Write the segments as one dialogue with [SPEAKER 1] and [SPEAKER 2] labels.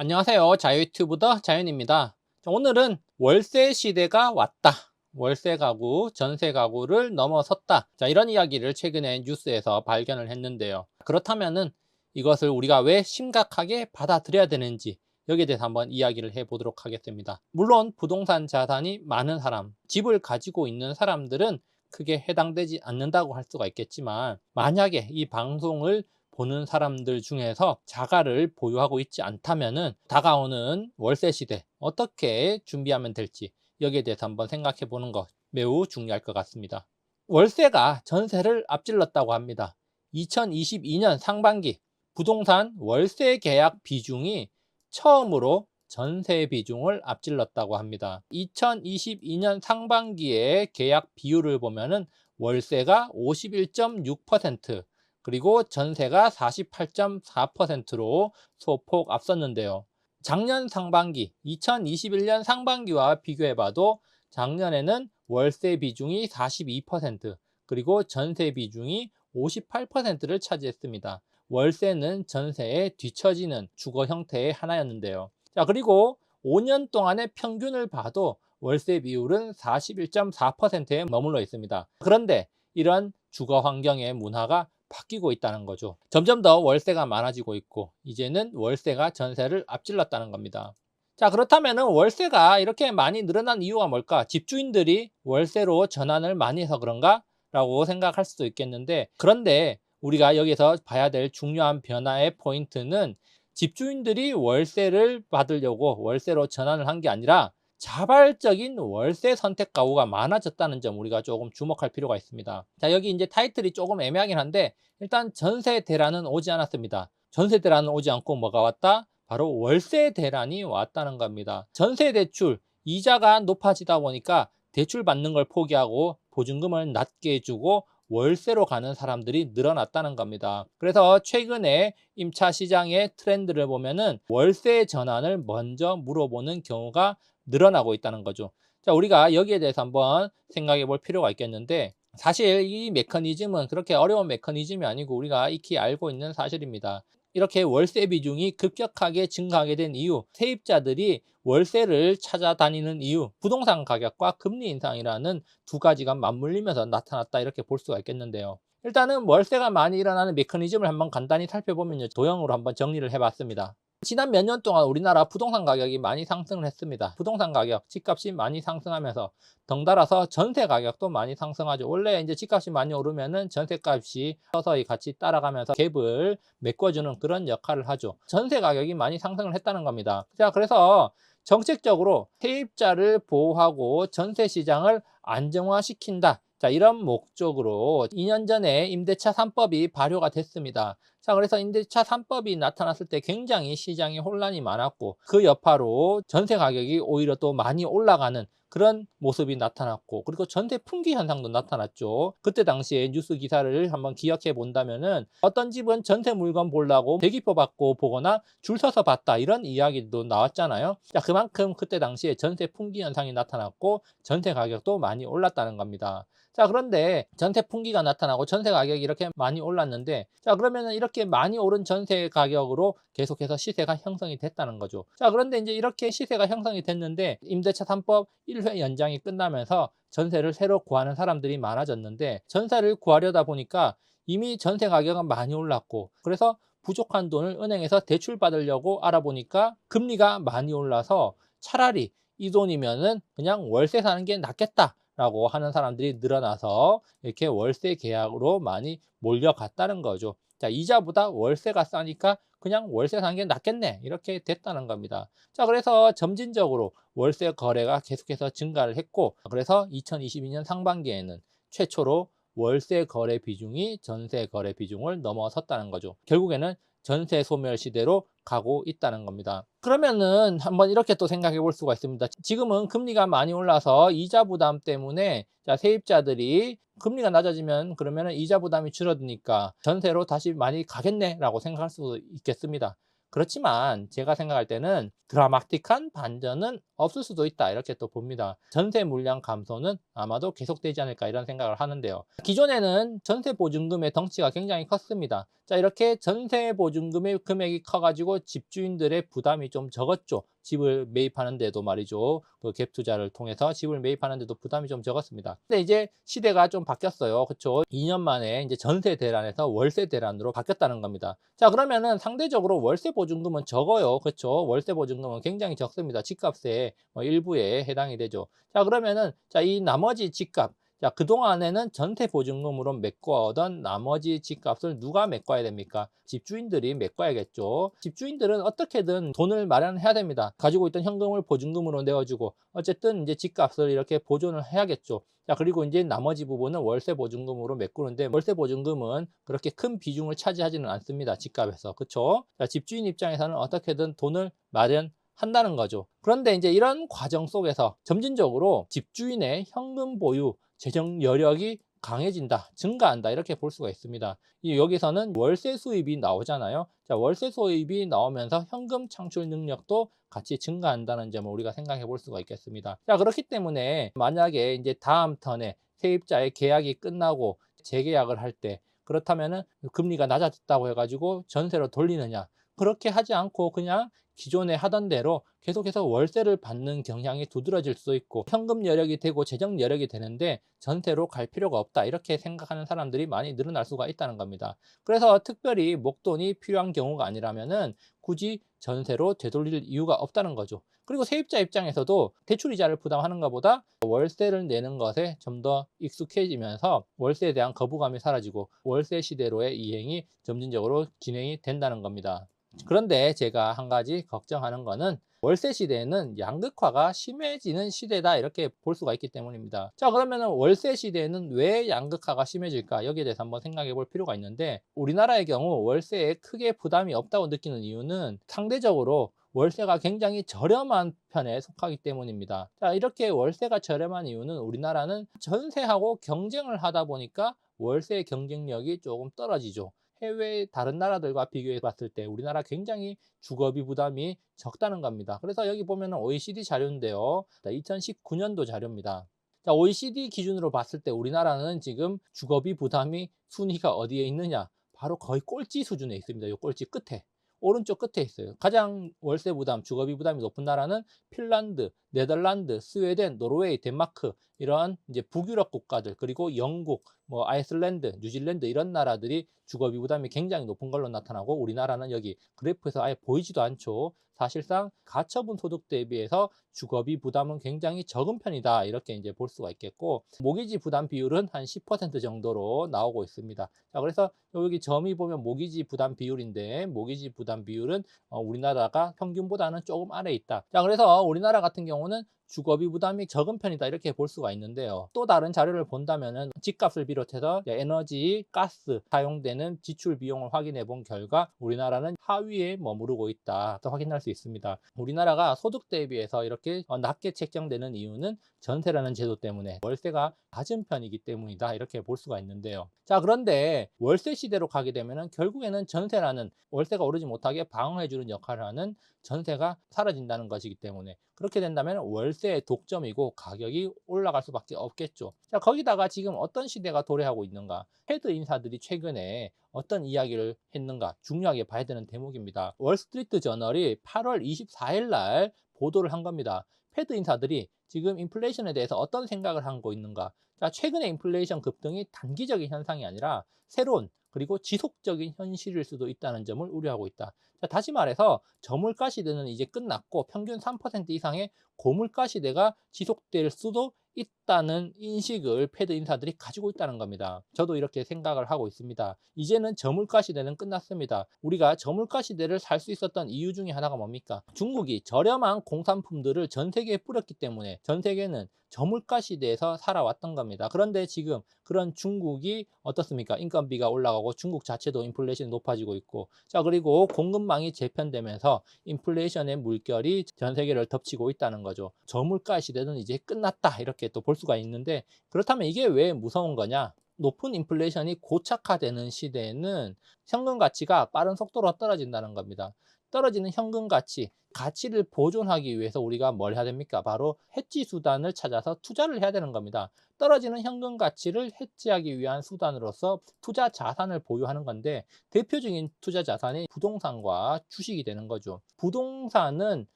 [SPEAKER 1] 안녕하세요. 자유유튜브더 자연입니다. 자, 오늘은 월세 시대가 왔다. 월세 가구, 전세 가구를 넘어섰다. 자, 이런 이야기를 최근에 뉴스에서 발견을 했는데요. 그렇다면은 이것을 우리가 왜 심각하게 받아들여야 되는지 여기에 대해서 한번 이야기를 해보도록 하겠습니다. 물론 부동산 자산이 많은 사람, 집을 가지고 있는 사람들은 크게 해당되지 않는다고 할 수가 있겠지만 만약에 이 방송을 보는 사람들 중에서 자가를 보유하고 있지 않다면은 다가오는 월세 시대 어떻게 준비하면 될지 여기에 대해서 한번 생각해 보는 것 매우 중요할 것 같습니다. 월세가 전세를 앞질렀다고 합니다. 2022년 상반기 부동산 월세 계약 비중이 처음으로 전세 비중을 앞질렀다고 합니다. 2022년 상반기의 계약 비율을 보면은 월세가 51.6%, 그리고 전세가 48.4%로 소폭 앞섰는데요. 작년 상반기, 2021년 상반기와 비교해봐도 작년에는 월세 비중이 42%, 그리고 전세 비중이 58%를 차지했습니다. 월세는 전세에 뒤처지는 주거 형태의 하나였는데요. 자, 그리고 5년 동안의 평균을 봐도 월세 비율은 41.4%에 머물러 있습니다. 그런데 이런 주거 환경의 문화가 바뀌고 있다는 거죠. 점점 더 월세가 많아지고 있고 이제는 월세가 전세를 앞질렀다는 겁니다. 자 그렇다면 월세가 이렇게 많이 늘어난 이유가 뭘까? 집주인들이 월세로 전환을 많이 해서 그런가? 라고 생각할 수도 있겠는데 그런데 우리가 여기서 봐야 될 중요한 변화의 포인트는 집주인들이 월세를 받으려고 월세로 전환을 한 게 아니라 자발적인 월세 선택 가구가 많아졌다는 점 우리가 조금 주목할 필요가 있습니다. 자, 여기 이제 타이틀이 조금 애매하긴 한데 일단 전세 대란은 오지 않았습니다. 전세 대란은 오지 않고 뭐가 왔다? 바로 월세 대란이 왔다는 겁니다. 전세 대출 이자가 높아지다 보니까 대출 받는 걸 포기하고 보증금을 낮게 주고 월세로 가는 사람들이 늘어났다는 겁니다. 그래서 최근에 임차 시장의 트렌드를 보면은 월세 전환을 먼저 물어보는 경우가 늘어나고 있다는 거죠. 자, 우리가 여기에 대해서 한번 생각해 볼 필요가 있겠는데 사실 이 메커니즘은 그렇게 어려운 메커니즘이 아니고 우리가 익히 알고 있는 사실입니다. 이렇게 월세 비중이 급격하게 증가하게 된 이유, 세입자들이 월세를 찾아다니는 이유, 부동산 가격과 금리 인상이라는 두 가지가 맞물리면서 나타났다 이렇게 볼 수가 있겠는데요. 일단은 월세가 많이 일어나는 메커니즘을 한번 간단히 살펴보면 도형으로 한번 정리를 해봤습니다. 지난 몇 년 동안 우리나라 부동산 가격이 많이 상승을 했습니다. 부동산 가격, 집값이 많이 상승하면서 덩달아서 전세 가격도 많이 상승하죠. 원래 이제 집값이 많이 오르면은 전세값이 서서히 같이 따라가면서 갭을 메꿔주는 그런 역할을 하죠. 전세 가격이 많이 상승을 했다는 겁니다. 자, 그래서 정책적으로 세입자를 보호하고 전세 시장을 안정화시킨다. 자, 이런 목적으로 2년 전에 임대차 3법이 발효가 됐습니다. 자, 그래서 임대차 3법이 나타났을 때 굉장히 시장에 혼란이 많았고 그 여파로 전세 가격이 오히려 또 많이 올라가는 그런 모습이 나타났고 그리고 전세 풍기 현상도 나타났죠. 그때 당시에 뉴스 기사를 한번 기억해 본다면은 어떤 집은 전세 물건 보려고 대기표 받고 보거나 줄 서서 봤다 이런 이야기도 나왔잖아요. 자, 그만큼 그때 당시에 전세 풍기 현상이 나타났고 전세 가격도 많이 올랐다는 겁니다. 자, 그런데 전세 풍기가 나타나고 전세 가격이 이렇게 많이 올랐는데 자, 그러면은 이렇게 많이 오른 전세 가격으로 계속해서 시세가 형성이 됐다는 거죠. 자, 그런데 이제 이렇게 시세가 형성이 됐는데 임대차 3법 1회 연장이 끝나면서 전세를 새로 구하는 사람들이 많아졌는데 전세를 구하려다 보니까 이미 전세 가격은 많이 올랐고 그래서 부족한 돈을 은행에서 대출 받으려고 알아보니까 금리가 많이 올라서 차라리 이 돈이면은 그냥 월세 사는 게 낫겠다. 라고 하는 사람들이 늘어나서 이렇게 월세 계약으로 많이 몰려갔다는 거죠. 자, 이자보다 월세가 싸니까 그냥 월세 사는 게 낫겠네. 이렇게 됐다는 겁니다. 자, 그래서 점진적으로 월세 거래가 계속해서 증가를 했고, 그래서 2022년 상반기에는 최초로 월세 거래 비중이 전세 거래 비중을 넘어섰다는 거죠. 결국에는 전세 소멸 시대로 가고 있다는 겁니다. 그러면은 한번 이렇게 또 생각해 볼 수가 있습니다. 지금은 금리가 많이 올라서 이자 부담 때문에 자, 세입자들이 금리가 낮아지면 그러면은 이자 부담이 줄어드니까 전세로 다시 많이 가겠네라고 생각할 수도 있겠습니다. 그렇지만 제가 생각할 때는 드라마틱한 반전은 없을 수도 있다 이렇게 또 봅니다. 전세 물량 감소는 아마도 계속되지 않을까 이런 생각을 하는데요. 기존에는 전세 보증금의 덩치가 굉장히 컸습니다. 자 이렇게 전세 보증금의 금액이 커가지고 집주인들의 부담이 좀 적었죠. 집을 매입하는데도 말이죠. 그 갭 투자를 통해서 집을 매입하는데도 부담이 좀 적었습니다. 근데 이제 시대가 좀 바뀌었어요. 그렇죠? 2년 만에 이제 전세 대란에서 월세 대란으로 바뀌었다는 겁니다. 자 그러면은 상대적으로 월세 보증금은 적어요. 그렇죠? 월세 보증금은 굉장히 적습니다. 집값의 뭐 일부에 해당이 되죠. 자 그러면은 자 이 나머지 집값 자, 그동안에는 전세 보증금으로 메꿔오던 나머지 집값을 누가 메꿔야 됩니까? 집주인들이 메꿔야겠죠. 집주인들은 어떻게든 돈을 마련해야 됩니다. 가지고 있던 현금을 보증금으로 내어주고, 어쨌든 이제 집값을 이렇게 보존을 해야겠죠. 자, 그리고 이제 나머지 부분은 월세 보증금으로 메꾸는데, 월세 보증금은 그렇게 큰 비중을 차지하지는 않습니다. 집값에서. 그쵸? 자, 집주인 입장에서는 어떻게든 돈을 마련 한다는 거죠. 그런데 이제 이런 과정 속에서 점진적으로 집주인의 현금 보유, 재정 여력이 강해진다, 증가한다 이렇게 볼 수가 있습니다. 여기서는 월세 수입이 나오잖아요. 자, 월세 수입이 나오면서 현금 창출 능력도 같이 증가한다는 점을 우리가 생각해 볼 수가 있겠습니다. 자, 그렇기 때문에 만약에 이제 다음 턴에 세입자의 계약이 끝나고 재계약을 할 때 그렇다면은 금리가 낮아졌다고 해가지고 전세로 돌리느냐 그렇게 하지 않고 그냥 기존에 하던 대로 계속해서 월세를 받는 경향이 두드러질 수 있고 현금 여력이 되고 재정 여력이 되는데 전세로 갈 필요가 없다 이렇게 생각하는 사람들이 많이 늘어날 수가 있다는 겁니다. 그래서 특별히 목돈이 필요한 경우가 아니라면 은 굳이 전세로 되돌릴 이유가 없다는 거죠. 그리고 세입자 입장에서도 대출 이자를 부담하는 것보다 월세를 내는 것에 좀 더 익숙해지면서 월세에 대한 거부감이 사라지고 월세 시대로의 이행이 점진적으로 진행이 된다는 겁니다. 그런데 제가 한 가지 걱정하는 거는 월세 시대에는 양극화가 심해지는 시대다 이렇게 볼 수가 있기 때문입니다. 자 그러면 월세 시대에는 왜 양극화가 심해질까 여기에 대해서 한번 생각해 볼 필요가 있는데 우리나라의 경우 월세에 크게 부담이 없다고 느끼는 이유는 상대적으로 월세가 굉장히 저렴한 편에 속하기 때문입니다. 자 이렇게 월세가 저렴한 이유는 우리나라는 전세하고 경쟁을 하다 보니까 월세 경쟁력이 조금 떨어지죠. 해외 다른 나라들과 비교해 봤을 때 우리나라 굉장히 주거비 부담이 적다는 겁니다. 그래서 여기 보면 OECD 자료인데요. 2019년도 자료입니다. 자, OECD 기준으로 봤을 때 우리나라는 지금 주거비 부담이 순위가 어디에 있느냐? 바로 거의 꼴찌 수준에 있습니다. 이 꼴찌 끝에. 오른쪽 끝에 있어요. 가장 월세 부담, 주거비 부담이 높은 나라는 핀란드, 네덜란드, 스웨덴, 노르웨이, 덴마크 이런 이제 북유럽 국가들 그리고 영국, 뭐 아이슬란드, 뉴질랜드 이런 나라들이 주거비 부담이 굉장히 높은 걸로 나타나고 우리나라는 여기 그래프에서 아예 보이지도 않죠. 사실상 가처분 소득 대비해서 주거비 부담은 굉장히 적은 편이다 이렇게 이제 볼 수가 있겠고 모기지 부담 비율은 한 10% 정도로 나오고 있습니다. 자 그래서 여기 점이 보면 모기지 부담 비율인데 모기지 부담 비율은 어, 우리나라가 평균보다는 조금 아래 있다. 자 그래서 우리나라 같은 경우 는 주거비 부담이 적은 편이다 이렇게 볼 수가 있는데요. 또 다른 자료를 본다면은 집값을 비롯해서 에너지, 가스 사용되는 지출 비용을 확인해 본 결과 우리나라는 하위에 머무르고 있다. 또 확인할 수 있습니다. 우리나라가 소득 대비해서 이렇게 어, 낮게 책정되는 이유는 전세라는 제도 때문에 월세가 낮은 편이기 때문이다. 이렇게 볼 수가 있는데요. 자, 그런데 월세 시대로 가게 되면은 결국에는 전세라는 월세가 오르지 못하게 방어해 주는 역할을 하는 전세가 사라진다는 것이기 때문에 그렇게 된다면 월세 의 독점이고 가격이 올라갈 수밖에 없겠죠. 자, 거기다가 지금 어떤 시대가 도래하고 있는가? 헤드 인사들이 최근에 어떤 이야기를 했는가 중요하게 봐야 되는 대목입니다. 월스트리트 저널이 8월 24일 날 보도를 한 겁니다. 패드 인사들이 지금 인플레이션에 대해서 어떤 생각을 하고 있는가? 자, 최근의 인플레이션 급등이 단기적인 현상이 아니라 새로운 그리고 지속적인 현실일 수도 있다는 점을 우려하고 있다. 자, 다시 말해서 저물가 시대는 이제 끝났고 평균 3% 이상의 고물가 시대가 지속될 수도 있다는 인식을 패드 인사들이 가지고 있다는 겁니다. 저도 이렇게 생각을 하고 있습니다. 이제는 저물가 시대는 끝났습니다. 우리가 저물가 시대를 살 수 있었던 이유 중에 하나가 뭡니까? 중국이 저렴한 공산품들을 전 세계에 뿌렸기 때문에 전 세계는 저물가 시대에서 살아왔던 겁니다. 그런데 지금 그런 중국이 어떻습니까? 인건비가 올라가고 중국 자체도 인플레이션이 높아지고 있고 자 그리고 공급망이 재편되면서 인플레이션의 물결이 전 세계를 덮치고 있다는 거죠. 저물가 시대는 이제 끝났다 이렇게 또 볼 수가 있는데 그렇다면 이게 왜 무서운 거냐? 높은 인플레이션이 고착화되는 시대에는 현금 가치가 빠른 속도로 떨어진다는 겁니다. 떨어지는 현금 가치, 가치를 보존하기 위해서 우리가 뭘 해야 됩니까? 바로 해지 수단을 찾아서 투자를 해야 되는 겁니다. 떨어지는 현금 가치를 해지하기 위한 수단으로서 투자 자산을 보유하는 건데 대표적인 투자 자산이 부동산과 주식이 되는 거죠. 부동산은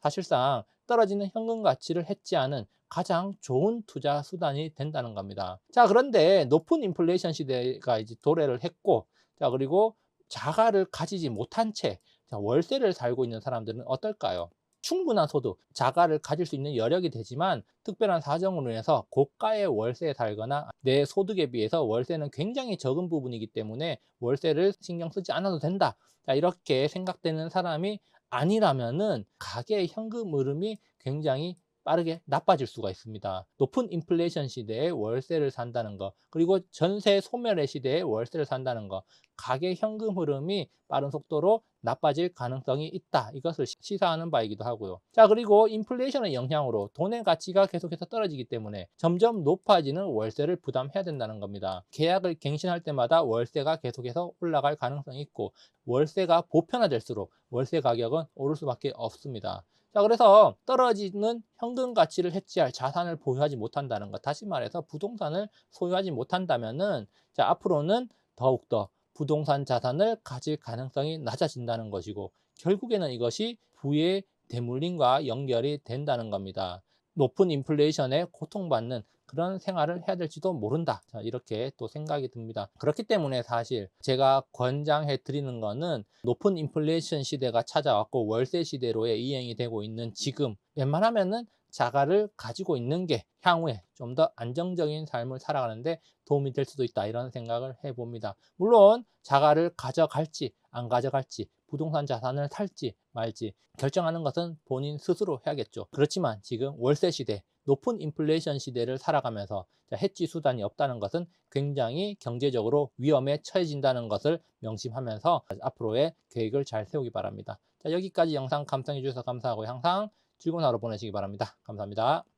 [SPEAKER 1] 사실상 떨어지는 현금 가치를 해지하는 가장 좋은 투자 수단이 된다는 겁니다. 자, 그런데 높은 인플레이션 시대가 이제 도래를 했고, 자, 그리고 자가를 가지지 못한 채 자, 월세를 살고 있는 사람들은 어떨까요? 충분한 소득, 자가를 가질 수 있는 여력이 되지만 특별한 사정으로 인해서 고가의 월세에 살거나 내 소득에 비해서 월세는 굉장히 적은 부분이기 때문에 월세를 신경 쓰지 않아도 된다. 자, 이렇게 생각되는 사람이 아니라면은 가계의 현금 흐름이 굉장히 빠르게 나빠질 수가 있습니다. 높은 인플레이션 시대에 월세를 산다는 거, 그리고 전세 소멸의 시대에 월세를 산다는 거, 가계 현금 흐름이 빠른 속도로 나빠질 가능성이 있다. 이것을 시- 시사하는 바이기도 하고요. 자, 그리고 인플레이션의 영향으로 돈의 가치가 계속해서 떨어지기 때문에 점점 높아지는 월세를 부담해야 된다는 겁니다. 계약을 갱신할 때마다 월세가 계속해서 올라갈 가능성이 있고 월세가 보편화될수록 월세 가격은 오를 수밖에 없습니다. 자, 그래서 떨어지는 현금 가치를 해지할 자산을 보유하지 못한다는 것. 다시 말해서 부동산을 소유하지 못한다면은 자, 앞으로는 더욱더 부동산 자산을 가질 가능성이 낮아진다는 것이고 결국에는 이것이 부의 대물림과 연결이 된다는 겁니다. 높은 인플레이션에 고통받는 그런 생활을 해야 될지도 모른다. 자, 이렇게 또 생각이 듭니다. 그렇기 때문에 사실 제가 권장해 드리는 거는 높은 인플레이션 시대가 찾아왔고 월세 시대로의 이행이 되고 있는 지금 웬만하면은 자가를 가지고 있는 게 향후에 좀 더 안정적인 삶을 살아가는데 도움이 될 수도 있다 이런 생각을 해봅니다. 물론 자가를 가져갈지 안 가져갈지 부동산 자산을 살지 말지 결정하는 것은 본인 스스로 해야겠죠. 그렇지만 지금 월세 시대 높은 인플레이션 시대를 살아가면서 해지 수단이 없다는 것은 굉장히 경제적으로 위험에 처해진다는 것을 명심하면서 앞으로의 계획을 잘 세우기 바랍니다. 자, 여기까지 영상 감상해 주셔서 감사하고 항상 즐거운 하루 보내시기 바랍니다. 감사합니다.